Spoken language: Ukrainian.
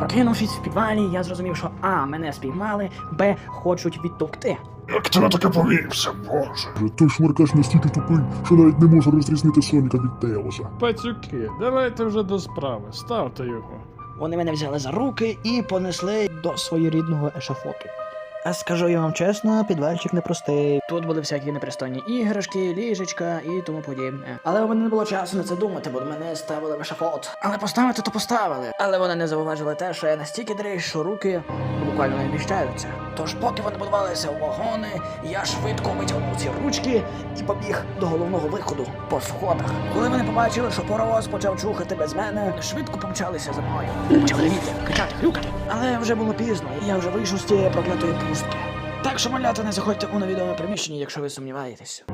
Прокинувшись в підвалі, я зрозумів, що А. Мене спіймали, Б. Хочуть відтовкти. Як ти на таке повівся, боже? Той шмаркач настільки тупий, що навіть не може розрізнити Соніка від Теоса. Пацюки, давайте вже до справи, ставте його. Вони мене взяли за руки і понесли до своєрідного ешафоту. А скажу я вам чесно, підвальчик непростий. Тут були всякі непристойні іграшки, ліжечка і тому подібне. Але у мене не було часу на це думати, бо мене ставили в ешафот. Але поставити то поставили. Але вони не зауважили те, що я настільки дрищ, що руки буквально не вміщаються. Тож, поки вони будувалися у вагони, я швидко витягнув ці ручки і побіг до головного виходу по сходах. Коли вони побачили, що паровоз почав чухати без мене, швидко помчалися за мною. Почали ревіти, кричати. Але вже було пізно, і я вже вийшов з цієї проклятої пустки. Так що, маляти, не заходьте у невідоме приміщення, якщо ви сумніваєтесь.